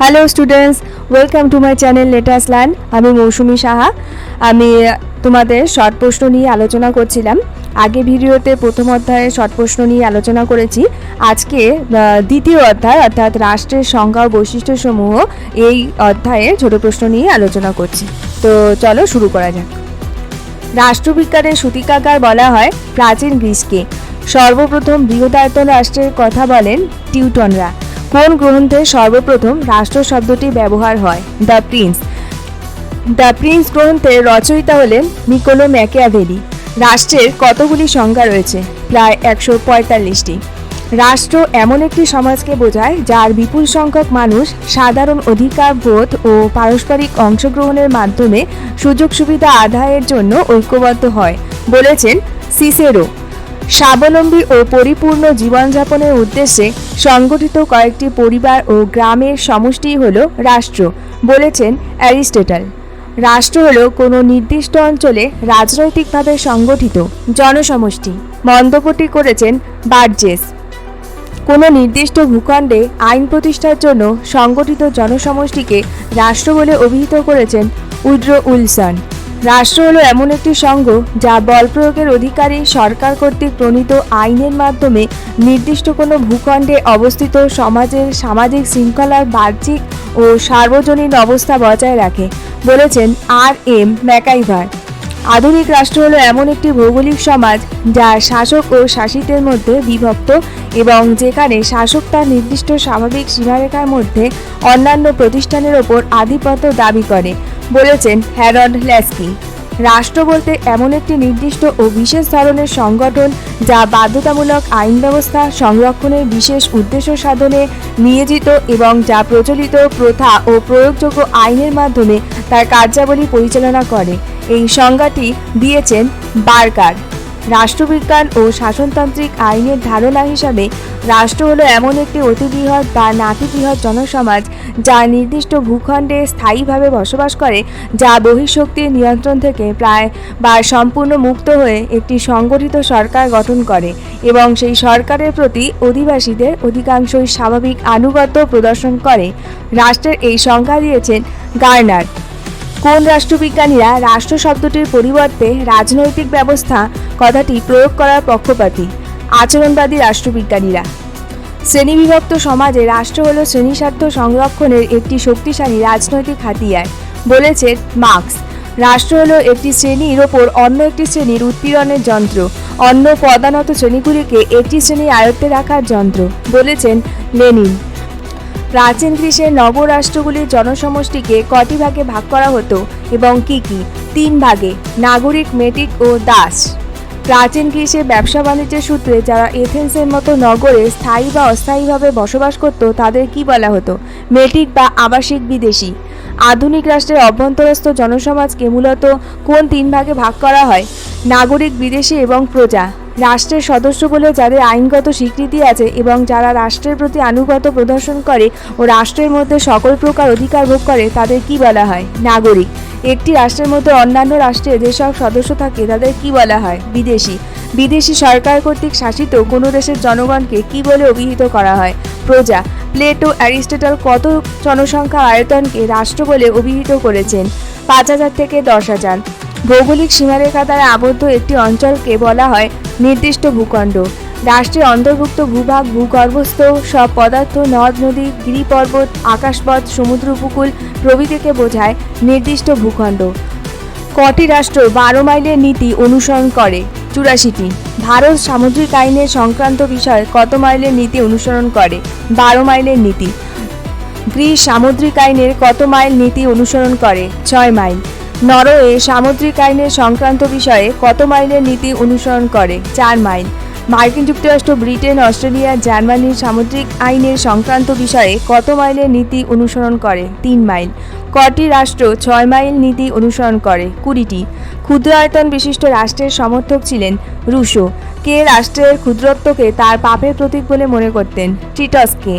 Hello students welcome to my channel let us learn আমি মৌসুমি সাহা। আমি তোমাদের শর্ট প্রশ্ন নিয়ে আলোচনা করছিলাম। আগে ভিডিওতে প্রথম অধ্যায়ে শর্ট প্রশ্ন নিয়ে আলোচনা করেছি। আজকে দ্বিতীয় অধ্যায়, অর্থাৎ রাষ্ট্রের সংজ্ঞা ও বৈশিষ্ট্যসমূহ, এই অধ্যায়ে ছোট প্রশ্ন নিয়ে আলোচনা করছি। তো চলো শুরু করা যাক। রাষ্ট্রবিজ্ঞানের সূতিকাগার বলা হয় প্রাচীন গ্রিসকে। সর্বপ্রথম বৃহদায়তন রাষ্ট্রের কথা বলেন টিউটনরা। কোন গ্রন্থে সর্বপ্রথম রাষ্ট্র শব্দটি ব্যবহার হয়? The Prince. দ্য প্রিন্স গ্রন্থের রচয়িতা হলেন নিকোলো ম্যাকিয়াভেলি। রাষ্ট্রের কতগুলি সংজ্ঞা রয়েছে? প্রায় একশো পঁয়তাল্লিশটি। রাষ্ট্র এমন একটি সমাজকে বোঝায় যার বিপুল সংখ্যক মানুষ সাধারণ অধিকার, বোধ ও পারস্পরিক অংশগ্রহণের মাধ্যমে সুযোগ সুবিধা আদায়ের জন্য ঐক্যবদ্ধ হয়, বলেছেন সিসেরো। স্বাবলম্বী ও পরিপূর্ণ জীবনযাপনের উদ্দেশ্যে সংগঠিত কয়েকটি পরিবার ও গ্রামের সমষ্টি হল রাষ্ট্র, বলেছেন অ্যারিস্টেটাল। রাষ্ট্র হল কোনো নির্দিষ্ট অঞ্চলে রাজনৈতিকভাবে সংগঠিত জনসমষ্টি, মন্তব্যটি করেছেন বার্জেস। কোনো নির্দিষ্ট ভূখণ্ডে আইন প্রতিষ্ঠার জন্য সংগঠিত জনসমষ্টিকে রাষ্ট্র বলে অভিহিত করেছেন উড্রো উইলসন। রাষ্ট্র হলো এমন একটি সংঘ যা বল প্রয়োগের অধিকারী সরকার কর্তৃক প্রণীত আইনের মাধ্যমে নির্দিষ্ট কোনো ভূখণ্ডে অবস্থিত সমাজের সামাজিক শৃঙ্খলার বাহ্যিক ও সার্বজনীন অবস্থা বজায় রাখে, বলেছেন আর এম ম্যাকাইভার। আধুনিক রাষ্ট্র হলো এমন একটি ভৌগোলিক সমাজ যা শাসক ও শাসিতের মধ্যে বিভক্ত এবং যেখানে শাসক তার নির্দিষ্ট স্বাভাবিক সীমারেখার মধ্যে অন্যান্য প্রতিষ্ঠানের ওপর আধিপত্য দাবি করে। বলেছেন হ্যারন ল্যাসকি রাষ্ট্র বলতে এমন একটি নির্দিষ্ট ও বিশেষ ধরনের সংগঠন যা বাধ্যতামূলক আইন ব্যবস্থা সংরক্ষণের বিশেষ উদ্দেশ্য সাধনে নিয়োজিত এবং যা প্রচলিত প্রথা ও প্রয়োগযোগ্য আইনের মাধ্যমে তার কার্যাবলী পরিচালনা করে। এই সংজ্ঞাটি দিয়েছেন বার্কার রাষ্ট্রবিজ্ঞান ও শাসনতান্ত্রিক আইনের ধারণা হিসাবে রাষ্ট্র হলো এমন একটি অতিবৃহৎ বা নাতিবৃহৎ জনসমাজ যা নির্দিষ্ট ভূখণ্ডে স্থায়ীভাবে বসবাস করে, যা বহিঃশক্তির নিয়ন্ত্রণ থেকে প্রায় বা সম্পূর্ণ মুক্ত হয়ে একটি সংগঠিত সরকার গঠন করে এবং সেই সরকারের প্রতি অধিবাসীদের অধিকাংশই স্বাভাবিক আনুগত্য প্রদর্শন করে। রাষ্ট্রের এই সংজ্ঞা দিয়েছেন গার্নার। কোন রাষ্ট্রবিজ্ঞানীরা রাষ্ট্র শব্দটির পরিবর্তে রাজনৈতিক ব্যবস্থা কথাটি প্রয়োগ করার পক্ষপাতী, আচরণবাদী রাষ্ট্রবিজ্ঞানীরা। শ্রেণীবিভক্ত সমাজে রাষ্ট্র হল শ্রেণীস্বার্থ সংরক্ষণের একটি শক্তিশালী রাজনৈতিক হাতিয়ার বলেছেন মার্কস। রাষ্ট্র হল একটি শ্রেণির ওপর অন্য একটি শ্রেণির উৎপীড়নের যন্ত্র, অন্য পদানত শ্রেণীগুলিকে একটি শ্রেণির আয়ত্তে রাখার যন্ত্র, বলেছেন লেনিন। প্রাচীন গ্রীসের নবরাষ্ট্রগুলির জনসমষ্টিকে কটি ভাগে ভাগ করা হতো এবং কি কি? তিন ভাগে, নাগরিক, মেটিক ও দাস। প্রাচীন গ্রীসে ব্যবসা বাণিজ্যের সূত্রে যারা এথেন্সের মতো নগরে স্থায়ী বা অস্থায়ীভাবে বসবাস করত, তাদের কি বলা হতো? মেটিক বা আবাসিক বিদেশি। আধুনিক রাষ্ট্রের অভ্যন্তরস্থ জনসমাজকে মূলত কোন তিন ভাগে ভাগ করা হয়? নাগরিক, বিদেশি এবং প্রজা। রাষ্ট্রের সদস্য বলে যাদের আইনগত স্বীকৃতি আছে এবং যারা রাষ্ট্রের প্রতি আনুগত প্রদর্শন করে ও রাষ্ট্রের মধ্যে সকল প্রকার অধিকার ভোগ করে, তাদের কি বলা হয়? নাগরিক। একটি রাষ্ট্রের মধ্যে অন্যান্য রাষ্ট্রে যেসব সদস্য থাকে, তাদের কি বলা হয়? বিদেশি। বিদেশি সরকার কর্তৃক শাসিত কোনো দেশের জনগণকে কি বলে অভিহিত করা হয়? প্রজা। প্লেটো, অ্যারিস্টটল কত জনসংখ্যা আয়তনকে রাষ্ট্র বলে অভিহিত করেছেন? পাঁচ হাজার থেকে দশ হাজার। ভৌগোলিক সীমারেখা দ্বারা আবদ্ধ একটি অঞ্চলকে বলা হয় নির্দিষ্ট ভূখণ্ড। রাষ্ট্রের অন্তর্ভুক্ত ভূভাগ, ভূগর্ভস্থ সব পদার্থ, নদ, নদী, গিরিপর্বত, আকাশপথ সমুদ্র উপকূল প্রভৃতিকে বোঝায় নির্দিষ্ট ভূখণ্ড। কটি রাষ্ট্র বারো মাইলের নীতি অনুসরণ করে? চুরাশিটি। ভারত সামুদ্রিক আইনের সংক্রান্ত বিষয়ে কত মাইলের নীতি অনুসরণ করে? বারো মাইলের নীতি। গ্রিস সামুদ্রিক আইনের কত মাইল নীতি অনুসরণ করে? ছয় মাইল। নরওয়ে সামুদ্রিক আইনের সংক্রান্ত বিষয়ে কত মাইলের নীতি অনুসরণ করে? চার মাইল। মার্কিন যুক্তরাষ্ট্র, ব্রিটেন, অস্ট্রেলিয়া, জার্মানির সামুদ্রিক আইনের সংক্রান্ত বিষয়ে কত মাইলের নীতি অনুসরণ করে? তিন মাইল। কটি রাষ্ট্র ছয় মাইল নীতি অনুসরণ করে? কুড়িটি। ক্ষুদ্র আয়তন বিশিষ্ট রাষ্ট্রের সমর্থক ছিলেন রুশো। কে রাষ্ট্রের ক্ষুদ্রত্বকে তার পাপের প্রতীক বলে মনে করতেন? টিটসকে।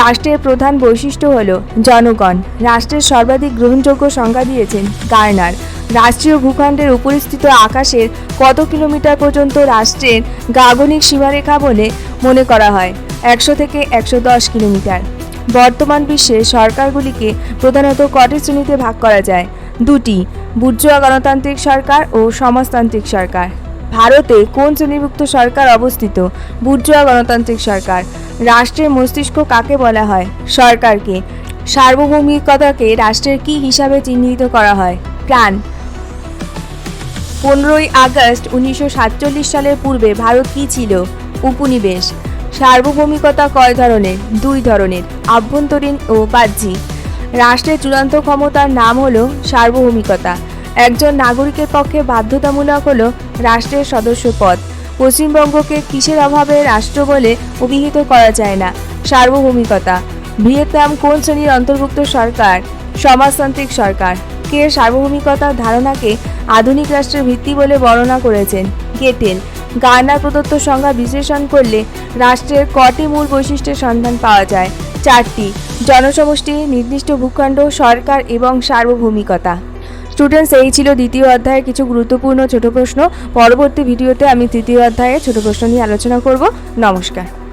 রাষ্ট্রের প্রধান বৈশিষ্ট্য হল জনগণ। রাষ্ট্রের সর্বাধিক গ্রহণযোগ্য সংজ্ঞা দিয়েছেন গার্নার। রাষ্ট্রীয় ভূখণ্ডের উপরিস্থিত আকাশের কত কিলোমিটার পর্যন্ত রাষ্ট্রের গাগনিক সীমারেখা বলে মনে করা হয়? একশো থেকে একশো দশ কিলোমিটার। বর্তমান বিশ্বে সরকারগুলিকে প্রধানত কটি শ্রেণীতে ভাগ করা যায়? দুটি, বুর্জোয়া গণতান্ত্রিক সরকার ও সমাজতান্ত্রিক সরকার। ভারতে কোন শ্রেণীভুক্ত সরকার অবস্থিত? বুর্জোয়া গণতান্ত্রিক সরকার। রাষ্ট্রের মস্তিষ্ক কাকে বলা হয়? সরকারকে। সার্বভৌমিকতাকে রাষ্ট্রের কি হিসাবে চিহ্নিত করা হয়? প্রাণ। পনেরোই আগস্ট উনিশশো সাতচল্লিশ সালের পূর্বে ভারত কী ছিল? উপনিবেশ। সার্বভৌমিকতা কয় ধরনের? দুই ধরনের, আভ্যন্তরীণ ও বাহ্যিক। রাষ্ট্রের চূড়ান্ত ক্ষমতার নাম হল সার্বভৌমিকতা। একজন নাগরিকের পক্ষে বাধ্যতামূলক হল রাষ্ট্রের সদস্য পদ পশ্চিমবঙ্গকে কিসের অভাবে রাষ্ট্র বলে অভিহিত করা যায় না? সার্বভৌমিকতা। ভিয়েতনাম কোন শ্রেণির অন্তর্ভুক্ত সরকার? সমাজতান্ত্রিক সরকার। কে সার্বভৌমিকতার ধারণাকে আধুনিক রাষ্ট্রের ভিত্তি বলে বর্ণনা করেছেন? গেটেল। গার্নার প্রদত্ত সংজ্ঞা বিশ্লেষণ করলে রাষ্ট্রের কটি মূল বৈশিষ্ট্যের সন্ধান পাওয়া যায়? চারটি। জনসমষ্টি, নির্দিষ্ট ভূখণ্ড, সরকার এবং সার্বভৌমিকতা। স্টুডেন্টস এই ছিল দ্বিতীয় অধ্যায়ে কিছু গুরুত্বপূর্ণ ছোট প্রশ্ন। পরবর্তী ভিডিওতে আমি তৃতীয় অধ্যায়ে ছোট প্রশ্ন নিয়ে আলোচনা করব। নমস্কার।